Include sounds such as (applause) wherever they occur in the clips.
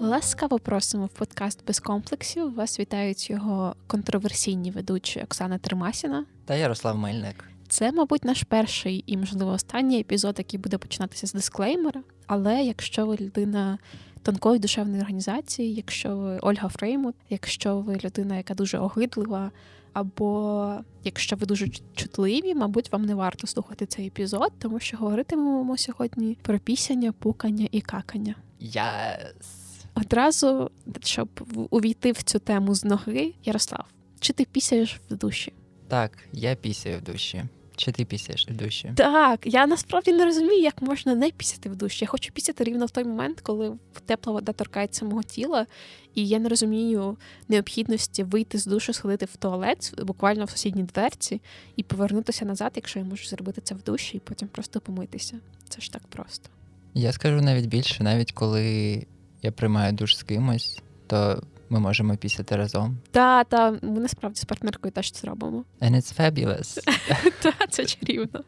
Ласкаво просимо в подкаст без комплексів. Вас вітають його контроверсійні ведучі Оксана Термасіна. Та Ярослав Мельник. Це, мабуть, наш перший і, можливо, останній епізод, який буде починатися з дисклеймера. Але якщо ви людина тонкої душевної організації, якщо ви Ольга Фреймут, якщо ви людина, яка дуже огидлива, або якщо ви дуже чутливі, мабуть, вам не варто слухати цей епізод, тому що говоритимемо сьогодні про пісяння, пукання і какання. Yes. Одразу, щоб увійти в цю тему з ноги, Ярослав, чи ти пісяєш в душі? Так, я пісяю в душі. Чи ти пісяєш в душі? Так, я насправді не розумію, як можна не пісяти в душі. Я хочу пісяти рівно в той момент, коли тепла вода торкається мого тіла, і я не розумію необхідності вийти з душу, сходити в туалет, буквально в сусідній дверці, і повернутися назад, якщо я можу зробити це в душі, і потім просто помитися. Це ж так просто. Я скажу навіть більше, навіть коли я приймаю душ з кимось, то ми можемо пісяти разом. Та, та ми насправді з партнеркою теж це робимо. And it's fabulous. (laughs) Та, це чарівно.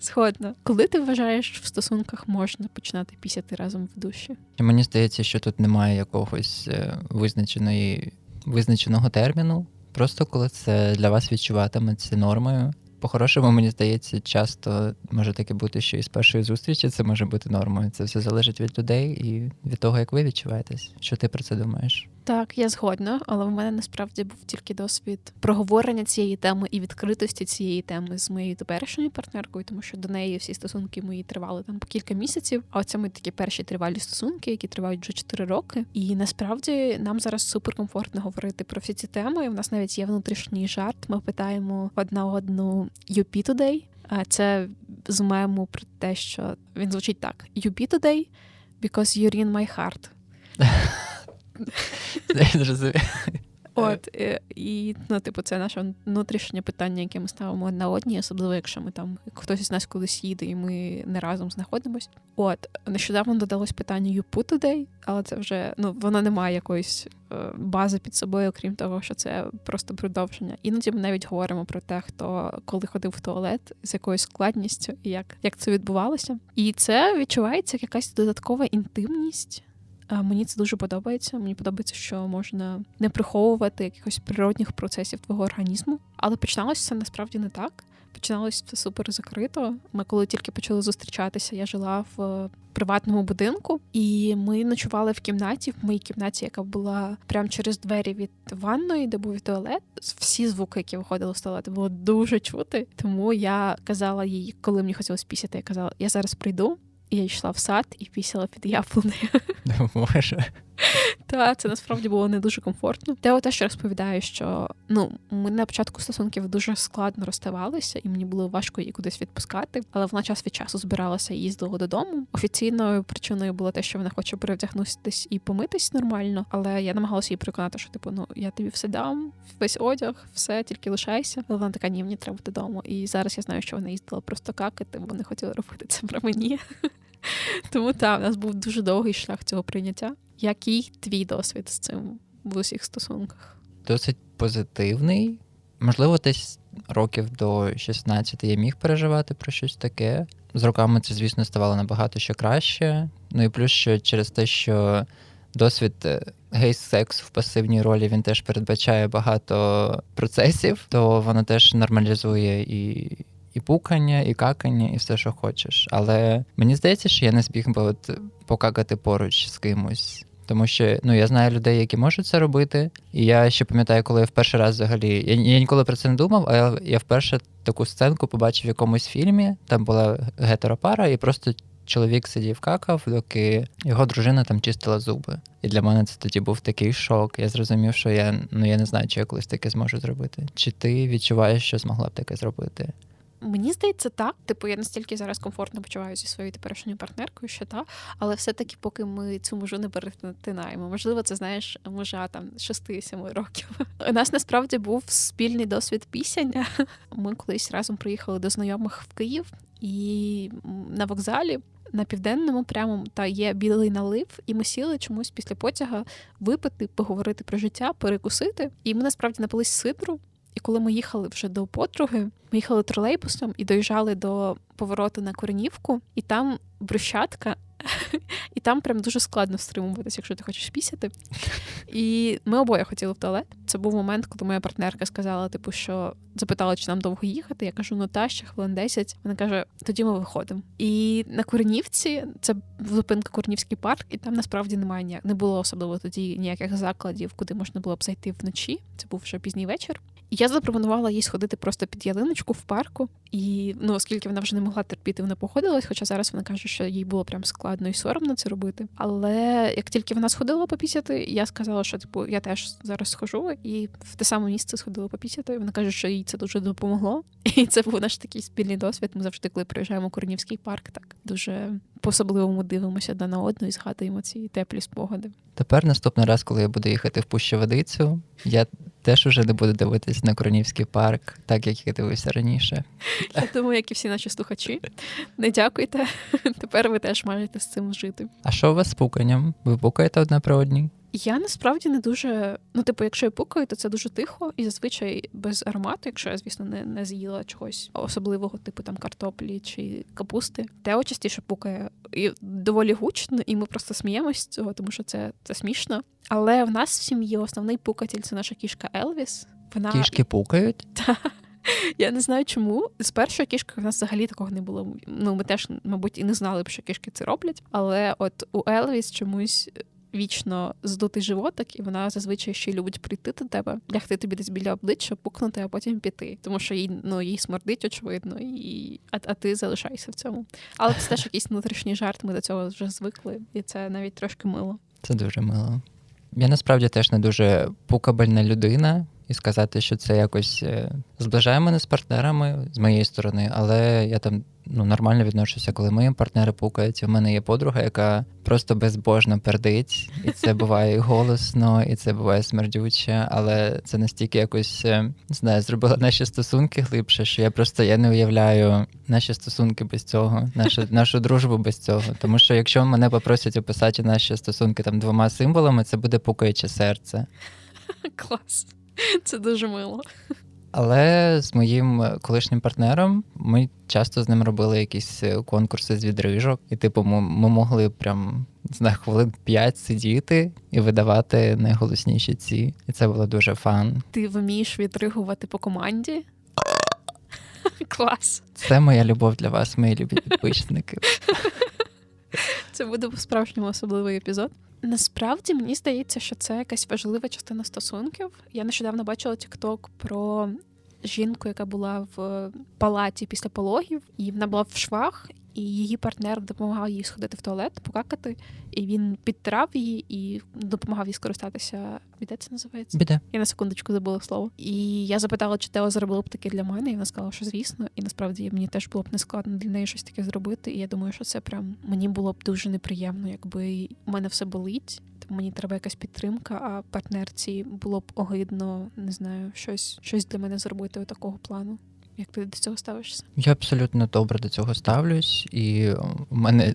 Згодна. Коли ти вважаєш, в стосунках можна починати пісяти разом в душі? Мені здається, що тут немає якогось е, визначеної визначеного терміну. Просто коли це для вас відчуватиметься нормою. По-хорошому, мені здається, часто може таке бути, що і з першої зустрічі це може бути нормою. Це все залежить від людей і від того, як ви відчуваєтесь. Що ти про це думаєш? Так, я згодна, але в мене насправді був тільки досвід проговорення цієї теми і відкритості цієї теми з моєю теперішньою партнеркою, тому що до неї всі стосунки мої тривали там по кілька місяців. А оце ми такі перші тривалі стосунки, які тривають вже 4 роки. І насправді нам зараз суперкомфортно говорити про всі ці теми. У нас навіть є внутрішній жарт. Ми питаємо одна одну «You pee today?» Це з мему про те, що він звучить так: «You pee today because you're in my heart». От е, і ну, типу, це наше внутрішнє питання, яке ми ставимо на одній, особливо якщо ми там хтось із нас кудись їде, і ми не разом знаходимось. От нещодавно додалось питання «You put today», але це вже ну воно не має якоїсь е, бази під собою, окрім того, що це просто продовження. Іноді ми навіть говоримо про те, хто коли ходив в туалет з якоюсь складністю і як, як це відбувалося. І це відчувається як якась додаткова інтимність. Мені це дуже подобається. Мені подобається, що можна не приховувати якихось природних процесів твого організму. Але починалося це насправді не так. Починалося все супер закрито. Ми, коли тільки почали зустрічатися, я жила в приватному будинку, і ми ночували в кімнаті, в моїй кімнаті, яка була прямо через двері від ванної, де був туалет. Всі звуки, які виходили з туалету, було дуже чути. Тому я казала їй, коли мені хотілося пісяти, я казала, я зараз прийду. Я йшла в сад і пісяла під яблунею. (laughs) Боже. (laughs) Та це насправді було не дуже комфортно. Тео теж розповідає, що ну ми на початку стосунків дуже складно розставалися, і мені було важко її кудись відпускати. Але вона час від часу збиралася і їздила додому. Офіційною причиною було те, що вона хоче перевдягнутися і помитись нормально. Але я намагалася її переконати, що типу, ну я тобі все дам, весь одяг, все тільки лишайся. Але вона така ні, мені треба додому. І зараз я знаю, що вона їздила просто какати, бо не хотіла робити це про мені. (laughs) Тому так, у нас був дуже довгий шлях цього прийняття. Який твій досвід з цим в усіх стосунках? Досить позитивний. Можливо, десь років до 16 я міг переживати про щось таке. З роками це, звісно, ставало набагато ще краще. Ну і плюс, що через те, що досвід е, гей-сексу в пасивній ролі він теж передбачає багато процесів, то воно теж нормалізує і і пукання, і какання, і все, що хочеш. Але мені здається, що я не зміг би от покакати поруч з кимось. Тому що ну я знаю людей, які можуть це робити. І я ще пам'ятаю, коли я в перший раз взагалі я, я ніколи про це не думав, а я, я вперше таку сценку побачив в якомусь фільмі. Там була гетеропара, і просто чоловік сидів какав, доки його дружина там чистила зуби. І для мене це тоді був такий шок. Я зрозумів, що я ну я не знаю, чи я колись таке зможу зробити. Чи ти відчуваєш, що змогла б таке зробити? Мені здається, так. Типу, я настільки зараз комфортно почуваюся зі своєю теперішньою партнеркою, що та, але все-таки, поки ми цю межу не перетинаємо. Можливо, це знаєш, межа там 6-7 років. У нас насправді був спільний досвід пісяння. Ми колись разом приїхали до знайомих в Київ і на вокзалі. На південному прямо та є білий налив, і ми сіли чомусь після потяга випити, поговорити про життя, перекусити. І ми насправді напились сидру. І коли ми їхали вже до подруги, ми їхали тролейбусом і доїжджали до повороту на Коренівку, і там брусчатка. (laughs) І там прям дуже складно стримуватися, якщо ти хочеш пісяти. І ми обоє хотіли в туалет. Це був момент, коли моя партнерка сказала, типу, що запитала, чи нам довго їхати. Я кажу, ну та ще хвилин 10. Вона каже, тоді ми виходимо. І на Коренівці це зупинка Коренівський парк, і там насправді немає. Не було особливо тоді ніяких закладів, куди можна було б зайти вночі. Це був вже пізній вечір. Я запропонувала їй сходити просто під ялиночку в парку. І ну, оскільки вона вже не могла терпіти, вона погодилась. Хоча зараз вона каже, що їй було прям складно і соромно це робити. Але як тільки вона сходила попісяти, я сказала, що типу я теж зараз схожу, і в те саме місце сходила попісяти. Вона каже, що їй це дуже допомогло. (laughs) І це був наш такий спільний досвід. Ми завжди, коли приїжджаємо у Корнівський парк, так дуже по-особливому дивимося одна на одну і згадуємо ці теплі спогади. Тепер наступний раз, коли я буду їхати в Пущу Водицю, я теж уже не буду дивитись на Коронівський парк, так як я дивився раніше. Я думаю, як і всі наші слухачі. Не дякуйте. (laughs) Тепер ви теж маєте з цим жити. А що у вас з пуканням? Ви пукаєте одне при одній? Я насправді не дуже. Ну, типу, якщо я пукаю, то це дуже тихо і зазвичай без аромату, якщо я, звісно, не, не з'їла чогось особливого, типу там картоплі чи капусти. Тео частіше пукає і доволі гучно, і ми просто сміємось з цього, тому що це, це смішно. Але в нас в сім'ї основний пукатель це наша кішка Елвіс. Вона Кішки пукають? (laughs) я не знаю чому. З першої кішки в нас взагалі такого не було. Ну, ми теж, мабуть, і не знали б, що кішки це роблять. Але от у Елвіс чомусь вічно здутий животик, і вона зазвичай ще любить прийти до тебе, лягти тобі десь біля обличчя, пукнути, а потім піти. Тому що їй ну їй смердить, очевидно, і а, а ти залишайся в цьому. Але це теж якийсь внутрішній жарт. Ми до цього вже звикли, і це навіть трошки мило. Це дуже мило. Я насправді теж не дуже пукабельна людина, і сказати, що це якось е, зближає мене з партнерами з моєї сторони, але я там ну, нормально відношуся, коли мої партнери пукають. У мене є подруга, яка просто безбожно пердить, і це (laughs) буває голосно, і це буває смердюче, але це настільки якось е, не знаю, зробила наші стосунки глибше, що я просто я не уявляю наші стосунки без цього, нашу, (laughs) нашу дружбу без цього. Тому що якщо мене попросять описати наші стосунки там двома символами, це буде пукаюче серце. Клас. (laughs) Це дуже мило. Але з моїм колишнім партнером ми часто з ним робили якісь е, конкурси з відрижок, і типу, ми, ми могли прям не знаю, хвилин п'ять сидіти і видавати найголосніші ці. І це було дуже фан. Ти вмієш відригувати по команді? (laughs) Клас. Це моя любов для вас, мої любі підписники. Це буде по-справжньому особливий епізод. Насправді мені здається, що це якась важлива частина стосунків. Я нещодавно бачила тікток про жінку, яка була в палаті після пологів, і вона була в швах, і її партнер допомагав їй сходити в туалет, покакати, і він підтирав її і допомагав їй скористатися. Біде це називається? Біде. Я на секундочку забула слово. І я запитала, чи Тео зробило б таке для мене, і вона сказала, що звісно. І насправді мені теж було б не складно для неї щось таке зробити. І я думаю, що це прям мені було б дуже неприємно, якби у мене все болить. Мені треба якась підтримка, а партнерці було б огидно, не знаю, щось, щось для мене зробити такого плану. Як ти до цього ставишся? Я абсолютно добре до цього ставлюсь, і у мене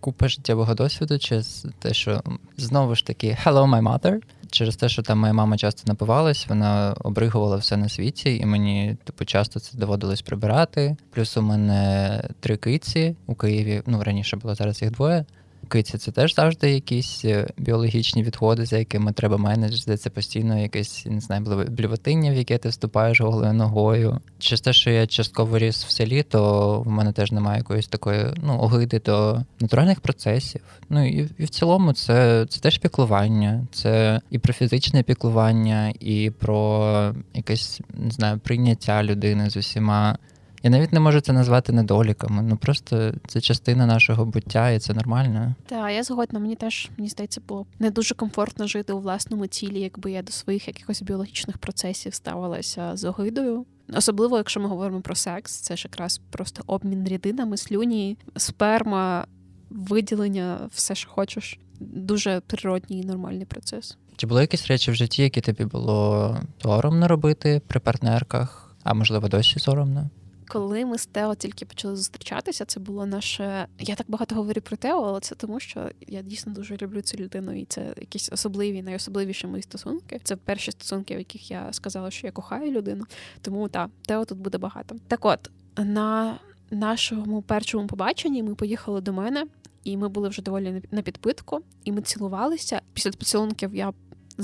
купа життєвого досвіду через те, що знову ж таки hello, my mother. Через те, що там моя мама часто напивалась, вона обригувала все на світі, і мені типу часто це доводилось прибирати. Плюс у мене три киці у Києві. Ну раніше було зараз їх двоє. Киці це теж завжди якісь е, біологічні відходи, за якими треба менеджити. Це постійно якесь не знаю, блювотиння, в яке ти вступаєш голою ногою. Через те, що я частково ріс в селі, то в мене теж немає якоїсь такої ну, огиди до натуральних процесів. Ну і, і в цілому це, це теж піклування, це і про фізичне піклування, і про якесь не знаю, прийняття людини з усіма. Я навіть не можу це назвати недоліками. Ну просто це частина нашого буття, і це нормально. Так, я згодна. Мені теж мені здається, було не дуже комфортно жити у власному тілі, якби я до своїх якихось біологічних процесів ставилася з огидою. Особливо, якщо ми говоримо про секс, це ж якраз просто обмін рідинами, слюні, сперма, виділення, все, що хочеш. Дуже природній і нормальний процес. Чи були якісь речі в житті, які тобі було соромно робити при партнерках, а можливо досі соромно? Коли ми з Тео тільки почали зустрічатися, це було наше. Я так багато говорю про Тео, але це тому, що я дійсно дуже люблю цю людину, і це якісь особливі, найособливіші мої стосунки. Це перші стосунки, в яких я сказала, що я кохаю людину. Тому так, Тео тут буде багато. Так от на нашому першому побаченні ми поїхали до мене, і ми були вже доволі на підпитку, і ми цілувалися. Після поцілунків я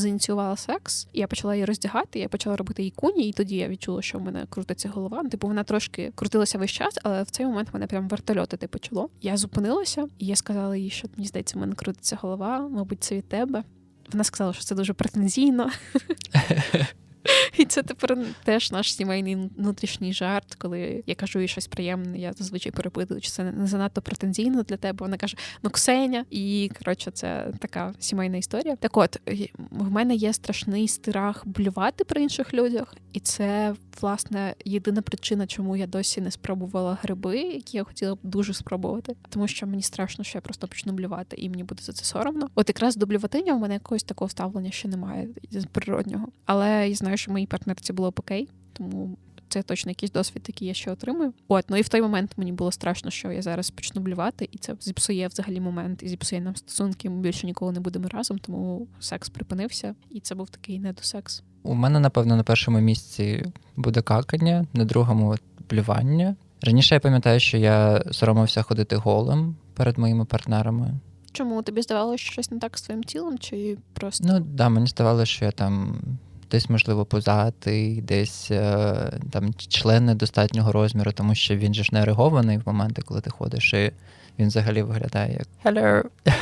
зініціювала секс, і я почала її роздягати, я почала робити їй куні, і тоді я відчула, що в мене крутиться голова. Ну, Типу, вона трошки крутилася весь час, але в цей момент мене прям вертольоти типу, почало. Я зупинилася, і я сказала їй, що мені здається, в мене крутиться голова, мабуть, це від тебе. Вона сказала, що це дуже претензійно. (laughs) І це тепер теж наш сімейний внутрішній жарт, коли я кажу їй щось приємне, я зазвичай перепитую, чи це не занадто претензійно для тебе. Вона каже: Ну, Ксеня, і коротше, це така сімейна історія. Так, от в мене є страшний страх блювати при інших людях, і це власне єдина причина, чому я досі не спробувала гриби, які я хотіла б дуже спробувати, тому що мені страшно, що я просто почну блювати, і мені буде за це соромно. От якраз до блюватиння у мене якогось такого ставлення ще немає з природнього, але я знаю, що моїй партнерці було б окей, тому. Це точно якийсь досвід, який я ще отримую. От, ну і в той момент мені було страшно, що я зараз почну блювати, і це зіпсує взагалі момент, і зіпсує нам стосунки. Ми більше ніколи не будемо разом, тому секс припинився, і це був такий недосекс. У мене, напевно, на першому місці буде какання, на другому блювання. Раніше я пам'ятаю, що я соромився ходити голим перед моїми партнерами. Чому тобі здавалося що щось не так з твоїм тілом, чи просто? Ну да, мені здавалося, що я там десь, можливо, позатий, десь е, там член недостатнього розміру, тому що він же ж не регований в моменти, коли ти ходиш, і він взагалі виглядає як Hello! (laughs)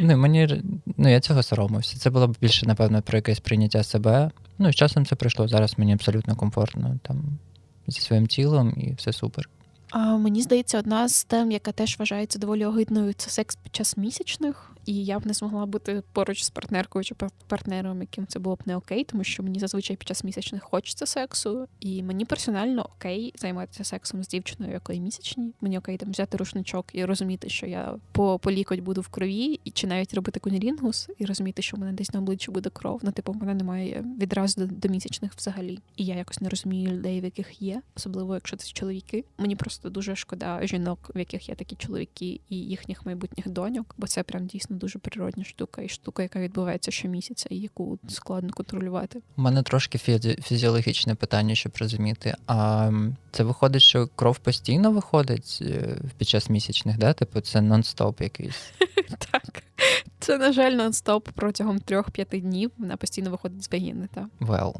Ну, мені ну я цього соромився. Це було б більше, напевно, про якесь прийняття себе. Ну з часом це прийшло. Зараз мені абсолютно комфортно там зі своїм тілом і все супер. А Мені здається, одна з тем, яка теж вважається доволі огидною, це секс під час місячних і я б не змогла бути поруч з партнеркою чи партнером, яким це було б не окей, тому що мені зазвичай під час місячних хочеться сексу, і мені персонально окей займатися сексом з дівчиною, якої місячні. Мені окей там взяти рушничок і розуміти, що я по по лікоть буду в крові, і чи навіть робити кунілінгус, і розуміти, що в мене десь на обличчі буде кров. Ну, типу, в мене немає відразу до, до місячних взагалі. І я якось не розумію людей, в яких є, особливо якщо це чоловіки. Мені просто дуже шкода жінок, в яких є такі чоловіки і їхніх майбутніх доньок, бо це прям дійсно дуже природня штука, і штука, яка відбувається щомісяця, і яку складно контролювати. У мене трошки фізі- фізіологічне питання, щоб розуміти. А це виходить, що кров постійно виходить е, під час місячних, да? Типу, це нон-стоп якийсь. (laughs) Так. Це, на жаль, нон-стоп протягом трьох-п'яти днів. Вона постійно виходить з вагіни, так. Well.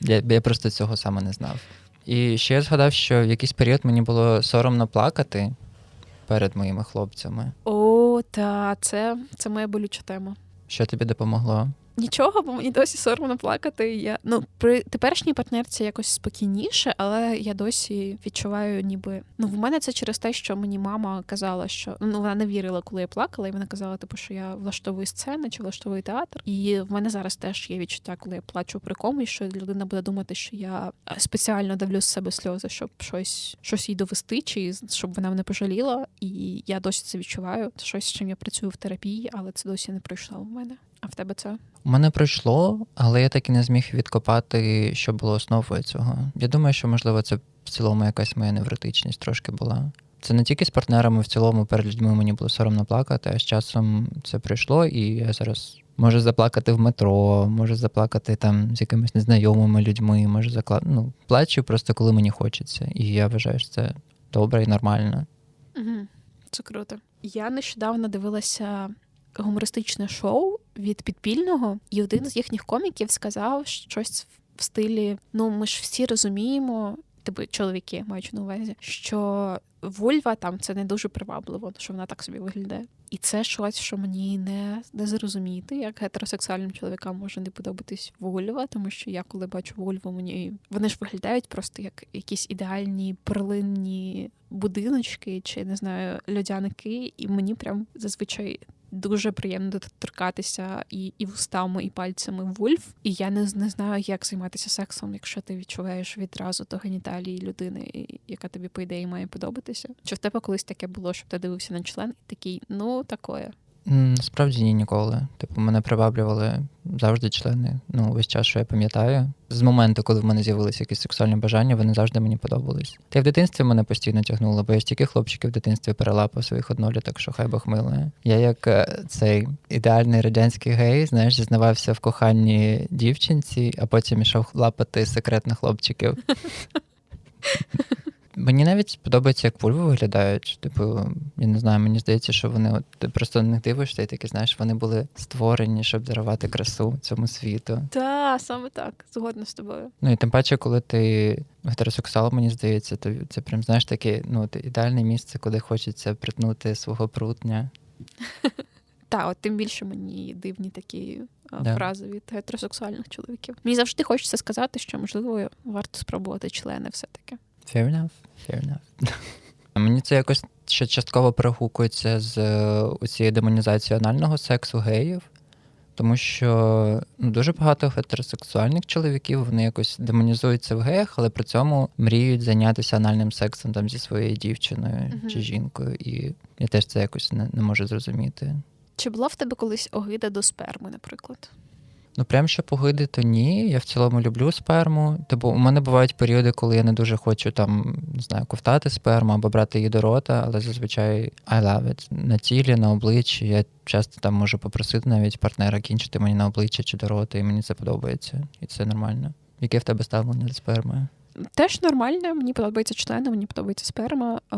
Я, я просто цього саме не знав. І ще я згадав, що в якийсь період мені було соромно плакати перед моїми хлопцями. О, та це, це моя болюча тема. Що тобі допомогло? Нічого, бо мені досі соромно плакати. Я ну при теперішній партнерці якось спокійніше, але я досі відчуваю, ніби ну в мене це через те, що мені мама казала, що ну вона не вірила, коли я плакала, і вона казала, типу, що я влаштовую сцени чи влаштовую театр. І в мене зараз теж є відчуття, коли я плачу при комусь, що людина буде думати, що я спеціально давлю з себе сльози, щоб щось щось їй довести, чи щоб вона мене пожаліла. І я досі це відчуваю. Щось з чим я працюю в терапії, але це досі не пройшло в мене. А в тебе це? У мене пройшло, але я так і не зміг відкопати, що було основою цього. Я думаю, що, можливо, це в цілому якась моя невротичність трошки була. Це не тільки з партнерами, в цілому перед людьми мені було соромно плакати, а з часом це прийшло, і я зараз можу заплакати в метро, можу заплакати там з якимись незнайомими людьми, можу закла... ну, плачу просто коли мені хочеться. І я вважаю, що це добре і нормально. Угу. Це круто. Я нещодавно дивилася гумористичне шоу від підпільного, і один з їхніх коміків сказав щось в стилі: Ну, ми ж всі розуміємо, типу чоловіки маючи на увазі, що вульва там це не дуже привабливо, що вона так собі виглядає. І це щось, що мені не не зрозуміти, як гетеросексуальним чоловікам може не подобатись вульва, тому що я коли бачу вульву, мені вони ж виглядають просто як якісь ідеальні перлинні будиночки чи не знаю льодяники, і мені прям зазвичай дуже приємно доторкатися і і вустами, і пальцями вульф. І я не не знаю, як займатися сексом, якщо ти відчуваєш відразу до геніталії людини, яка тобі, по ідеї, має подобатися. Чи в тебе колись таке було, щоб ти дивився на член і такий, ну такое? М, Насправді ні, ніколи. Типу, мене приваблювали завжди члени. Ну, весь час, що я пам'ятаю. З моменту, коли в мене з'явилися якісь сексуальні бажання, вони завжди мені подобались. Та й в дитинстві мене постійно тягнуло, бо я стільки хлопчиків в дитинстві перелапав своїх одноліток, що хай Бог милує. Я як е, цей ідеальний радянський гей, знаєш, зізнавався в коханні дівчинці, а потім ішов лапати секретно хлопчиків. (laughs) Мені навіть подобається, як вульви виглядають. Типу, я не знаю, мені здається, що вони от ти просто на них дивишся, і такі знаєш, вони були створені, щоб дарувати красу цьому світу. Та, саме так, згодна з тобою. Ну і тим паче, коли ти гетеросексуал, мені здається, то це прям знаєш таке, ну ідеальне місце, куди хочеться притнути свого прутня. (laughs) Та, от тим більше мені дивні такі Да. фрази від гетеросексуальних чоловіків. Мені завжди хочеться сказати, що можливо варто спробувати члени все-таки. Fair enough, fair enough. (laughs) Мені це якось ще частково перегукується з е, цією демонізацією анального сексу геїв, тому що ну, дуже багато гетеросексуальних чоловіків вони якось демонізуються в геях, але при цьому мріють зайнятися анальним сексом там зі своєю дівчиною Мгм. чи жінкою. І я теж це якось не, не можу зрозуміти. Чи була в тебе колись огида до сперми, наприклад? Ну, прям що погиди, то ні. Я в цілому люблю сперму. Типу, у мене бувають періоди, коли я не дуже хочу там, не знаю, ковтати сперму або брати її до рота, але зазвичай I love it. На тілі, на обличчі. Я часто там можу попросити навіть партнера кінчити мені на обличчя чи до рота, і мені це подобається. І це нормально. Яке в тебе ставлення до сперми? Теж нормально, мені подобається члени, мені подобається сперма. А,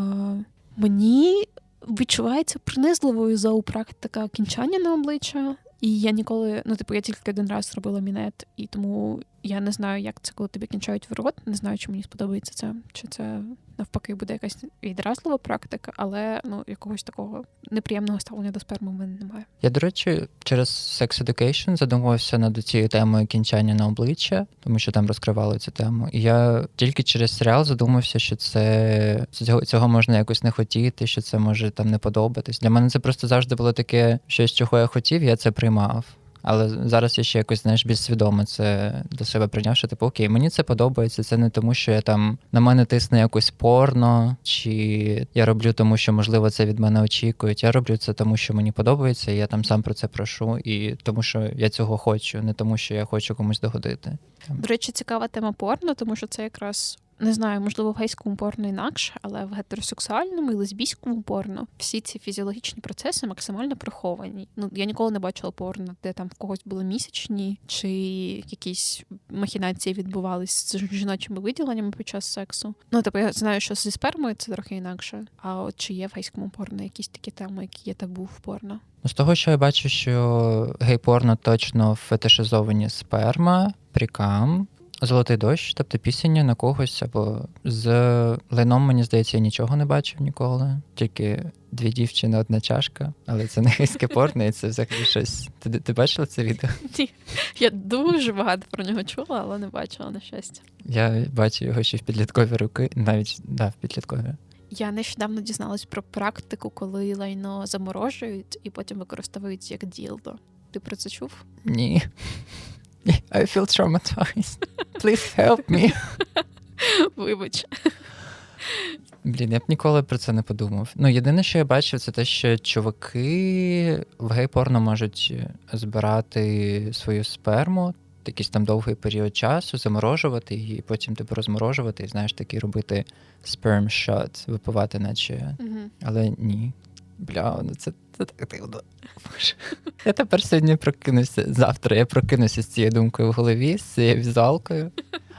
мені відчувається принизливою зоопрактика кінчання на обличчя. І я ніколи, ну типу, я тільки один раз робила мінет, і тому я не знаю, як це, коли тобі кінчають в рот. Не знаю, чи мені сподобається це, чи це навпаки буде якась відразлива практика, але ну якогось такого неприємного ставлення до сперми в мене немає. Я, до речі, через Sex Education задумувався над цією темою кінчання на обличчя, тому що там розкривали цю тему. І я тільки через серіал задумався, що це цього, цього можна якось не хотіти, що це може там не подобатись. Для мене це просто завжди було таке щось, чого я хотів, я це приймав. Але зараз я ще якось знаєш більш свідомо це для себе прийняв, що типу окей, мені це подобається. Це не тому, що я там на мене тисне якось порно, чи я роблю тому, що можливо це від мене очікують. Я роблю це тому, що мені подобається, я там сам про це прошу, і тому, що я цього хочу, не тому, що я хочу комусь догодити. До речі, цікава тема порно, тому що це якраз не знаю, можливо, в гейському порно інакше, але в гетеросексуальному і лесбійському порно всі ці фізіологічні процеси максимально приховані. Ну я ніколи не бачила порно, де там в когось були місячні, чи якісь махінації відбувались з жіночими виділеннями під час сексу. Ну тобто я знаю, що зі спермою це трохи інакше. А от чи є в гейському порно якісь такі теми, які є табу в порно? Ну, з того, що я бачу, що гей-порно точно фетишизовані сперма, прикам, золотий дощ, тобто пісення на когось, або з лайном, мені здається, я нічого не бачив ніколи. Тільки дві дівчини, одна чашка, але це не гейське порно, і це взагалі щось. Ти, ти бачила це відео? (laughs) Ні, я дуже багато про нього чула, але не бачила на щастя. Я бачив його ще в підліткові роки, навіть да, в підліткові. Я нещодавно дізналась про практику, коли лайно заморожують і потім використовують як ділдо. Ти про це чув? Ні. (laughs) I feel traumatized. (laughs) Please help me. (laughs) Вибач. Блін, я б ніколи про це не подумав. Ну, єдине, що я бачив, це те, що чуваки в гей-порно можуть збирати свою сперму якийсь там довгий період часу, заморожувати її, і потім типу розморожувати, і знаєш, такий робити sperm shot, випивати, наче. Угу. Але ні. Бля, ну це, це так дивно. Я тепер сьогодні прокинуся. Завтра я прокинуся з цією думкою в голові, з цією візуалкою.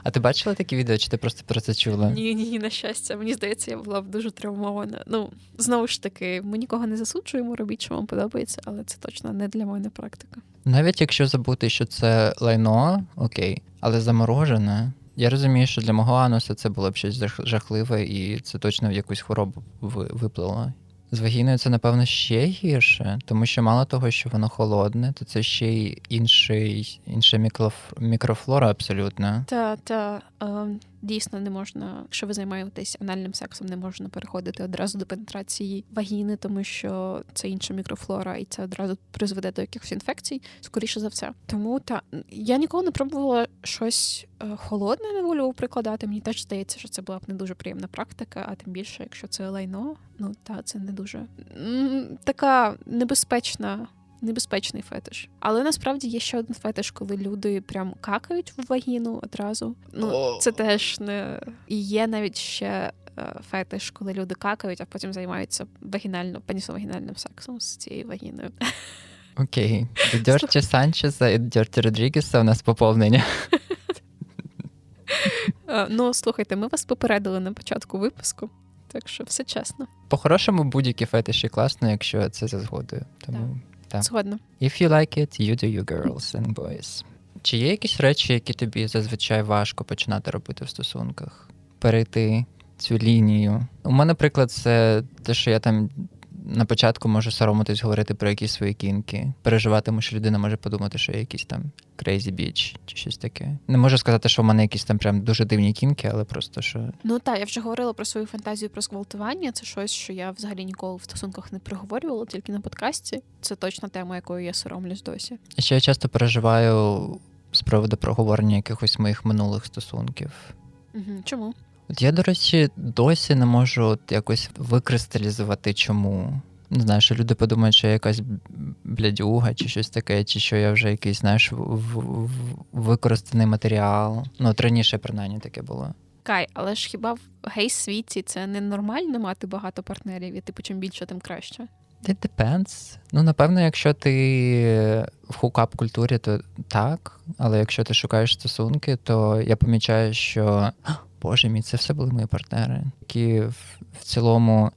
А ти бачила такі відео, чи ти просто про це чула? Ні, ні, на щастя. Мені здається, я була б дуже травмована. Ну, знову ж таки, ми нікого не засуджуємо, робіть, що вам подобається, але це точно не для мене практика. Навіть якщо забути, що це лайно, окей, але заморожене. Я розумію, що для мого ануса це було б щось жах- жахливе, і це точно в якусь хворобу виплило. З вагіною це, напевно, ще гірше, тому що мало того, що воно холодне, то це ще й інший, інша мікроф- мікрофлора абсолютно. Та, та. Е, дійсно не можна, якщо ви займаєтесь анальним сексом, не можна переходити одразу до пенетрації вагіни, тому що це інша мікрофлора, і це одразу призведе до якихось інфекцій, скоріше за все. Тому та я ніколи не пробувала щось е, холодне на вульву прикладати. Мені теж здається, що це була б не дуже приємна практика, а тим більше, якщо це лайно, ну та це не дуже така небезпечна. Небезпечний фетиш. Але насправді є ще один фетиш, коли люди прям какають в вагіну одразу. Ну, це теж не і є навіть ще е, фетиш, коли люди какають, а потім займаються вагінально, пенісовагінальним сексом з цією вагіною. Окей. (laughs) До Дьорті Санчеса і Дьорті Родрігеса у нас поповнення. Е, Ну, слухайте, ми вас попередили на початку випуску, так що все чесно. По-хорошому, будь-які фетиші класно, якщо це за згодою. Тому Так. Згодно. if you like it, you do you, girls and boys. Чи є якісь речі, які тобі зазвичай важко починати робити в стосунках? Перейти цю лінію. У мене, наприклад, це те, що я там на початку можу соромитись говорити про якісь свої кінки, переживати, тому що людина може подумати, що я якийсь там crazy bitch чи щось таке. Не можу сказати, що в мене якісь там прям дуже дивні кінки, але просто що Ну так, я вже говорила про свою фантазію про зґвалтування. Це щось, що я взагалі ніколи в стосунках не проговорювала, тільки на подкасті. Це точно тема, якою я соромлюсь досі. Ще я часто переживаю з приводу проговорення якихось моїх минулих стосунків. Угу. Чому? Я, до речі, досі не можу от якось викристалізувати, чому. Не знаю, що люди подумають, що я якась блядюга чи щось таке, чи що я вже якийсь, знаєш, в- в- використаний матеріал. Ну, от раніше, принаймні, таке було. Кай, але ж хіба в гей-світі це не нормально мати багато партнерів, і типу чим більше, тим краще. It depends. Ну, напевно, якщо ти в хукап культурі, то так. Але якщо ти шукаєш стосунки, то я помічаю, що Боже мій, це все були мої партнери, які в, в цілому,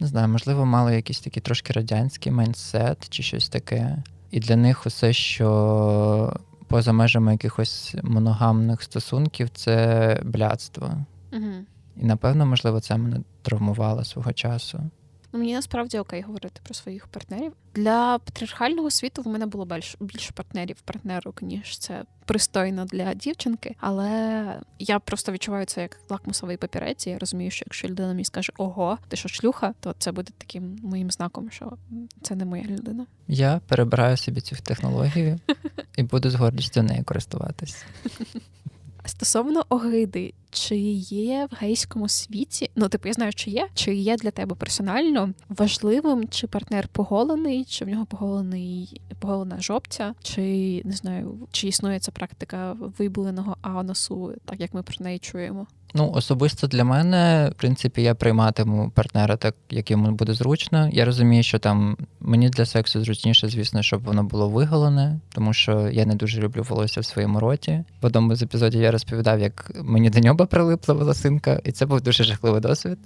не знаю, можливо, мали якийсь такий трошки радянський майндсет чи щось таке. І для них усе, що поза межами якихось моногамних стосунків, це блядство. Угу. І напевно, можливо, це мене травмувало свого часу. Ну, мені насправді окей говорити про своїх партнерів. Для патріархального світу в мене було більше, більше партнерів, партнерок, ніж це пристойно для дівчинки. Але я просто відчуваю це як лакмусовий папірець. і Я розумію, що якщо людина мені скаже Ого, ти що шлюха, то це буде таким моїм знаком, що це не моя людина. Я перебираю собі цю технологію (laughs) і буду з гордістю нею користуватись. (laughs) Стосовно огиди, чи є в гейському світі, ну типу, я знаю, чи є, чи є для тебе персонально важливим, чи партнер поголений, чи в нього поголений поголена жопця, чи не знаю, чи існує ця практика вибуленого анусу, так як ми про неї чуємо. Ну, особисто для мене, в принципі, я прийматиму партнера так, як йому буде зручно. Я розумію, що там мені для сексу зручніше, звісно, щоб воно було виголене, тому що я не дуже люблю волосся в своєму роті. В одному з епізодів я розповідав, як мені до нього прилипла волосинка, і це був дуже жахливий досвід.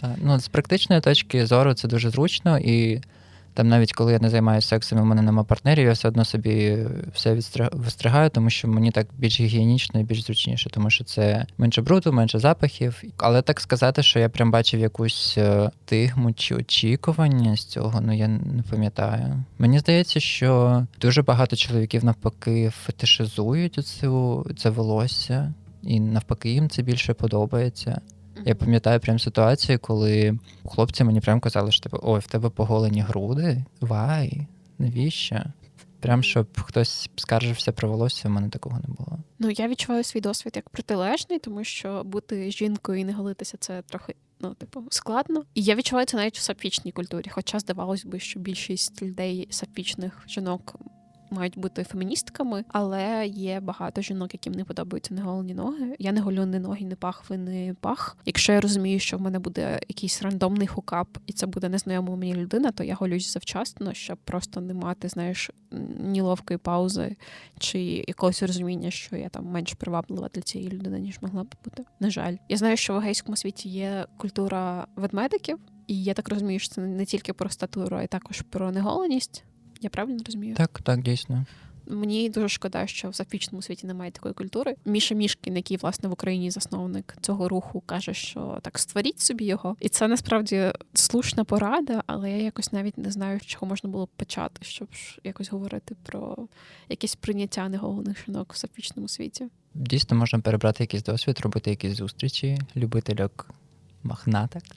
Так, ну, з практичної точки зору це дуже зручно, і там навіть коли я не займаюся сексом, і мене нема партнерів, я все одно собі все вистригаю, тому що мені так більш гігієнічно і більш зручніше, тому що це менше бруду, менше запахів. Але так сказати, що я прям бачив якусь е, тигму чи очікування з цього, ну я не пам'ятаю. Мені здається, що дуже багато чоловіків навпаки фетишизують цю це волосся, і навпаки їм це більше подобається. Я пам'ятаю прям ситуацію, коли хлопці мені прям казали, що типу, ой, в тебе поголені груди? Вай, навіщо? Прям щоб хтось скаржився про волосся, в мене такого не було. Ну я відчуваю свій досвід як протилежний, тому що бути жінкою і не голитися це трохи. Ну, типу, складно. І я відчуваю це навіть у сапфічній культурі. Хоча здавалось би, що більшість людей сапфічних жінок мають бути феміністками, але є багато жінок, яким не подобаються неголені ноги. Я не голю ні ноги, ні пахви, ні пах. Якщо я розумію, що в мене буде якийсь рандомний хукап, і це буде незнайома мені людина, то я голюсь завчасно, щоб просто не мати, знаєш, ніловкої паузи чи якогось розуміння, що я там менш приваблива для цієї людини, ніж могла б бути. На жаль, я знаю, що в гейському світі є культура ведмедиків, і я так розумію, що це не тільки про статуру, а й також про неголеність. Я правильно розумію? Так, так, дійсно. Мені дуже шкода, що в зафічному світі немає такої культури. Міша Мішкін, який власне в Україні засновник цього руху, каже, що так створіть собі його, і це насправді слушна порада, але я якось навіть не знаю, з чого можна було б почати, щоб якось говорити про якесь прийняття неголених жінок в зафічному світі. Дійсно, можна перебрати якийсь досвід, робити якісь зустрічі, любительок махнаток. (laughs)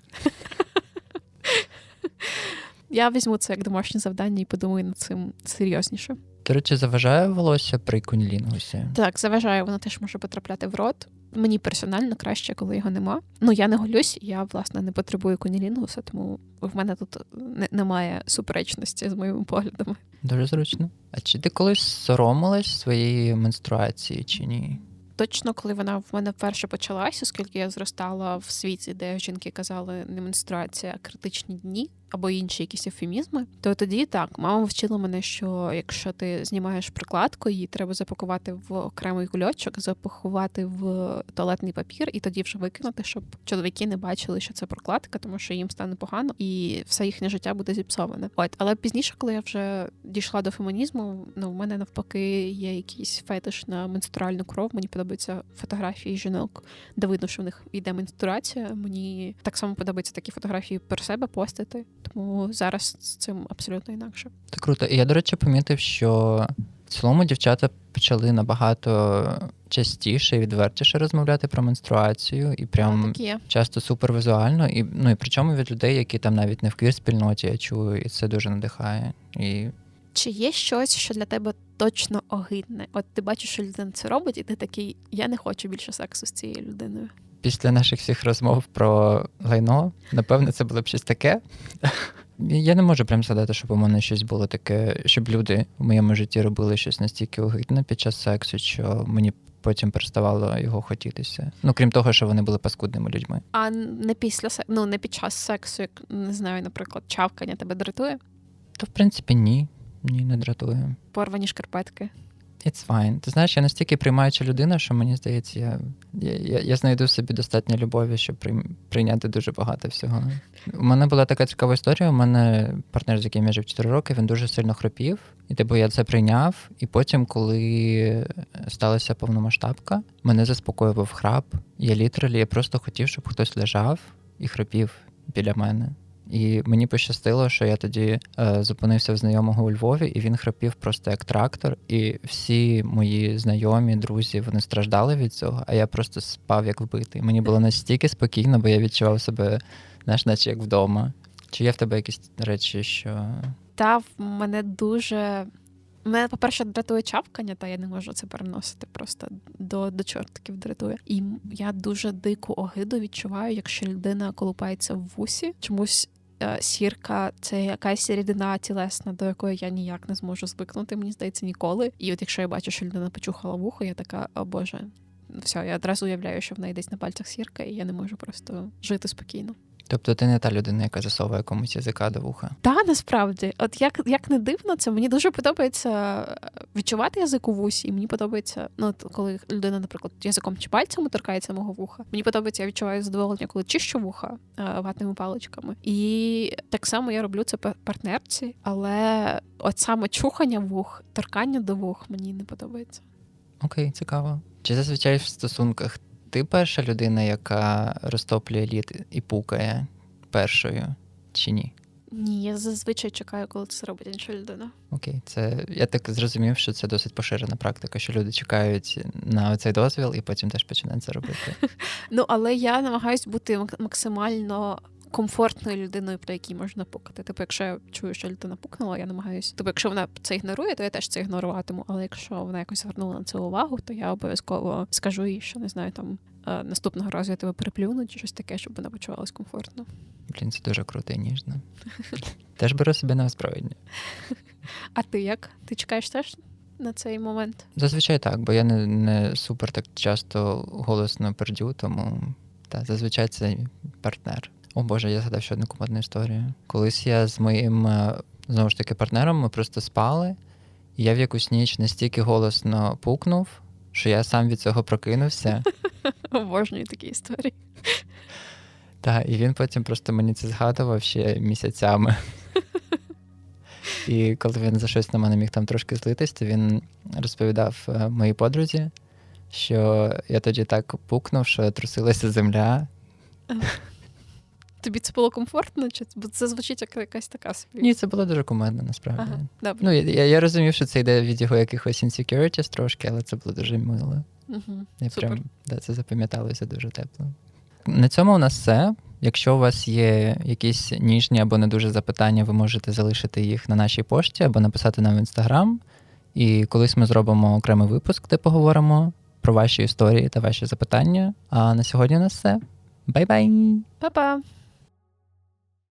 Я візьму це як домашнє завдання і подумаю над цим серйозніше. До речі, заважає волосся при кунілінгусі. Так, заважає, воно теж може потрапляти в рот. Мені персонально краще, коли його нема. Ну я не голюсь, я власне не потребую кунілінгуса, тому в мене тут не- немає суперечності з моїми поглядами. Дуже зручно. А чи ти колись соромилась своєї менструації чи ні? Точно, коли вона в мене вперше почалась, оскільки я зростала в світі, де жінки казали не менструація, а критичні дні або інші якісь ефемізми, то тоді так, мама вчила мене, що якщо ти знімаєш прикладку, її треба запакувати в окремий кульочок, запакувати в туалетний папір і тоді вже викинути, щоб чоловіки не бачили, що це прокладка, тому що їм стане погано і все їхнє життя буде зіпсоване. От, але пізніше, коли я вже дійшла до фемінізму, ну в мене навпаки є якийсь фетиш на менструальну кров. Мені подобаються фотографії жінок, де видно, що в них йде менструація. Мені так само подобаються такі фотографії про себе постити. Тому зараз з цим абсолютно інакше. Це круто. І я, до речі, помітив, що в цілому дівчата почали набагато частіше і відвертіше розмовляти про менструацію, і прям є. часто супервізуально, і ну і причому від людей, які там навіть не в квір спільноті я чую, і це дуже надихає. І Чи є щось, що для тебе точно огидне? От ти бачиш, що людина це робить, і ти такий: я не хочу більше сексу з цією людиною. Після наших всіх розмов про лайно, напевно, це було б щось таке. Я не можу прям згадати, щоб у мене щось було таке, щоб люди в моєму житті робили щось настільки огидне під час сексу, що мені потім переставало його хотітися. Ну крім того, що вони були паскудними людьми. А не після ну не під час сексу, як не знаю, наприклад, чавкання тебе дратує, То в принципі ні, ні, не дратує. порвані шкарпетки. It's fine. Ти знаєш, я настільки приймаюча людина, що мені здається, я, я, я, знайду в собі достатньо любові, щоб прийняти дуже багато всього. У мене була така цікава історія. У мене партнер, з яким я жив 4 роки, він дуже сильно хропів. І типу я це прийняв. І потім, коли сталася повномасштабка, мене заспокоював храп. Я літералі я просто хотів, щоб хтось лежав і хропів біля мене. І мені пощастило, що я тоді е, зупинився в знайомого у Львові, і він храпів просто як трактор. І всі мої знайомі, друзі, вони страждали від цього, а я просто спав як вбитий. Мені було настільки спокійно, бо я відчував себе, знаєш, наче як вдома. Чи є в тебе якісь речі, що Та в мене дуже. Мене, по-перше, дратує чавкання, та я не можу це переносити просто до, до чортків дратує. І я дуже дику огиду відчуваю, якщо людина колупається в вусі. Чомусь е, сірка це якась рідина тілесна, до якої я ніяк не зможу звикнути, мені здається, ніколи. І от якщо я бачу, що людина почухала вухо, я така, о Боже. Все, я одразу уявляю, що в неї десь на пальцях сірка, і я не можу просто жити спокійно. Тобто ти не та людина, яка засовує комусь язика до вуха. Та насправді, от як, як не дивно, це мені дуже подобається е, відчувати язик у вусі. І мені подобається, ну от коли людина, наприклад, язиком чи пальцями торкається мого вуха. Мені подобається, я відчуваю задоволення, коли чищу вуха е, ватними паличками. І так само я роблю це пар- партнерці, але от саме чухання вух, торкання до вух мені не подобається. Окей, цікаво. Чи зазвичай в стосунках ти перша людина, яка розтоплює лід і пукає першою, чи ні? Ні, я зазвичай чекаю, коли це робить інша людина. Окей, це я так зрозумів, що це досить поширена практика, що люди чекають на цей дозвіл і потім теж починають це робити. (laughs) Ну, але я намагаюсь бути максимально комфортною людиною, при якій можна пукати. Типу, якщо я чую, що людина пукнула, я намагаюся. Тобто, якщо вона це ігнорує, то я теж це ігноруватиму. Але якщо вона якось звернула на це увагу, то я обов'язково скажу їй, що не знаю, там е, наступного разу я тебе переплюну чи щось таке, щоб вона почувалась комфортно. Блін, це дуже круто і ніжно. (laughs) Теж беру себе на озброєння. А ти як? Ти чекаєш теж на цей момент? Зазвичай так, бо я не, не супер так часто голосно пердю, тому та, зазвичай це партнер. О Боже, я згадав ще одну кумедну історію. Колись я з моїм е, знову ж таки партнером ми просто спали, і я в якусь ніч настільки голосно пукнув, що я сам від цього прокинувся. (laughs) Обожнюю такі історії. Та, і він потім просто мені це згадував ще місяцями. І коли він за щось на мене міг там трошки злитись, то він розповідав е, моїй подрузі, що я тоді так пукнув, що трусилася земля. Тобі це було комфортно? Чи бо це звучить як якась така собі? Ні, це було дуже кумедно, насправді. Ага, добре. Ну, я, я, я розумів, що це йде від його якихось insecurities трошки, але це було дуже мило. Угу. Я Супер. прям да, це запам'яталося дуже тепло. На цьому у нас все. Якщо у вас є якісь ніжні або не дуже запитання, ви можете залишити їх на нашій пошті або написати нам в інстаграм. І колись ми зробимо окремий випуск, де поговоримо про ваші історії та ваші запитання. А на сьогодні у нас все. Бай-бай! Па-па!